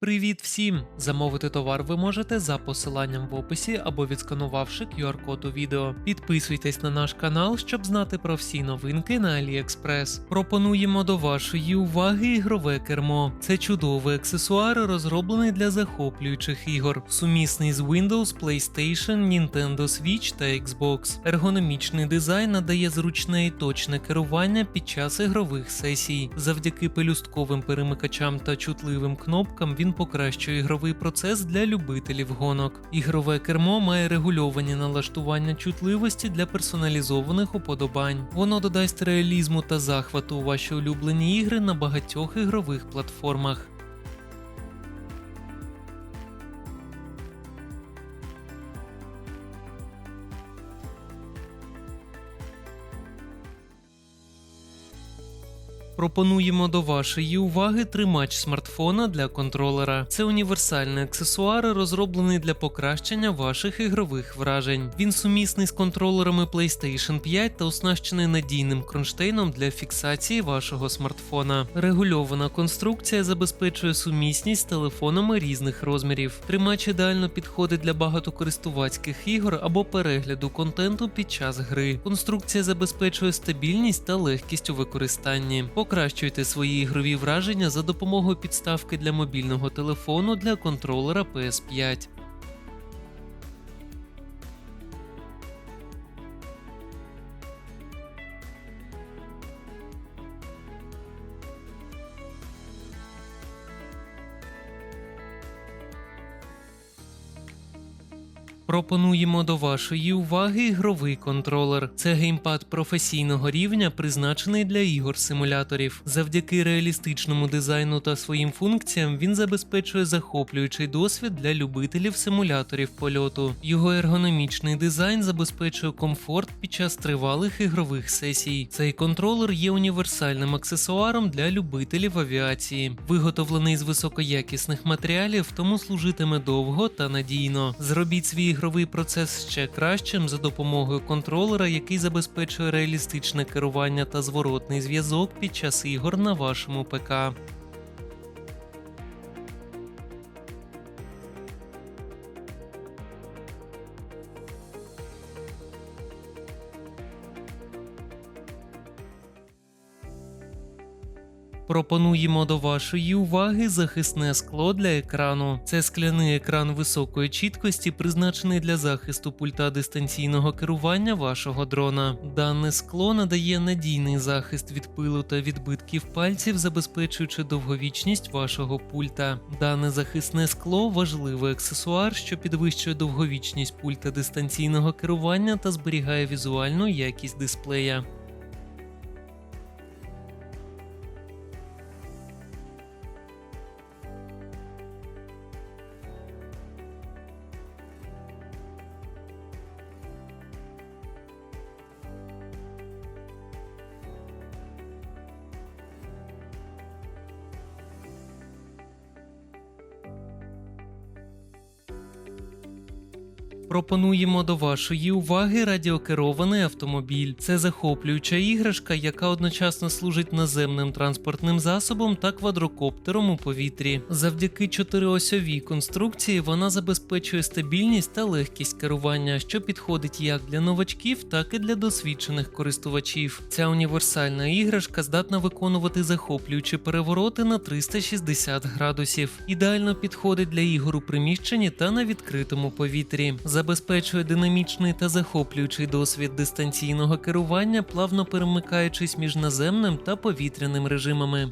Привіт всім! Замовити товар ви можете за посиланням в описі або відсканувавши QR-код у відео. Підписуйтесь на наш канал, щоб знати про всі новинки на AliExpress. Пропонуємо до вашої уваги ігрове кермо. Це чудовий аксесуар, розроблений для захоплюючих ігор, сумісний з Windows, PlayStation, Nintendo Switch та Xbox. Ергономічний дизайн надає зручне і точне керування під час ігрових сесій. Завдяки пелюстковим перемикачам та чутливим кнопкам він покращує ігровий процес для любителів гонок. Ігрове кермо має регульовані налаштування чутливості для персоналізованих уподобань. Воно додасть реалізму та захвату у ваші улюблені ігри на багатьох ігрових платформах. Пропонуємо до вашої уваги тримач смартфона для контролера. Це універсальний аксесуар, розроблений для покращення ваших ігрових вражень. Він сумісний з контролерами PlayStation 5 та оснащений надійним кронштейном для фіксації вашого смартфона. Регульована конструкція забезпечує сумісність з телефонами різних розмірів. Тримач ідеально підходить для багатокористувацьких ігор або перегляду контенту під час гри. Конструкція забезпечує стабільність та легкість у використанні. Покращуйте свої ігрові враження за допомогою підставки для мобільного телефону для контролера PS5. Пропонуємо до вашої уваги ігровий контролер. Це геймпад професійного рівня, призначений для ігор-симуляторів. Завдяки реалістичному дизайну та своїм функціям він забезпечує захоплюючий досвід для любителів симуляторів польоту. Його ергономічний дизайн забезпечує комфорт під час тривалих ігрових сесій. Цей контролер є універсальним аксесуаром для любителів авіації, виготовлений з високоякісних матеріалів, тому служитиме довго та надійно. Зробіть свій ігровий процес ще кращим за допомогою контролера, який забезпечує реалістичне керування та зворотний зв'язок під час ігор на вашому ПК. Пропонуємо до вашої уваги захисне скло для екрану. Це скляний екран високої чіткості, призначений для захисту пульта дистанційного керування вашого дрона. Дане скло надає надійний захист від пилу та відбитків пальців, забезпечуючи довговічність вашого пульта. Дане захисне скло важливий аксесуар, що підвищує довговічність пульта дистанційного керування та зберігає візуальну якість дисплея. Пропонуємо до вашої уваги радіокерований автомобіль. Це захоплююча іграшка, яка одночасно служить наземним транспортним засобом та квадрокоптером у повітрі. Завдяки чотириосьовій конструкції вона забезпечує стабільність та легкість керування, що підходить як для новачків, так і для досвідчених користувачів. Ця універсальна іграшка здатна виконувати захоплюючі перевороти на 360 градусів. Ідеально підходить для ігор у приміщенні та на відкритому повітрі забезпечує динамічний та захоплюючий досвід дистанційного керування, плавно перемикаючись між наземним та повітряним режимами.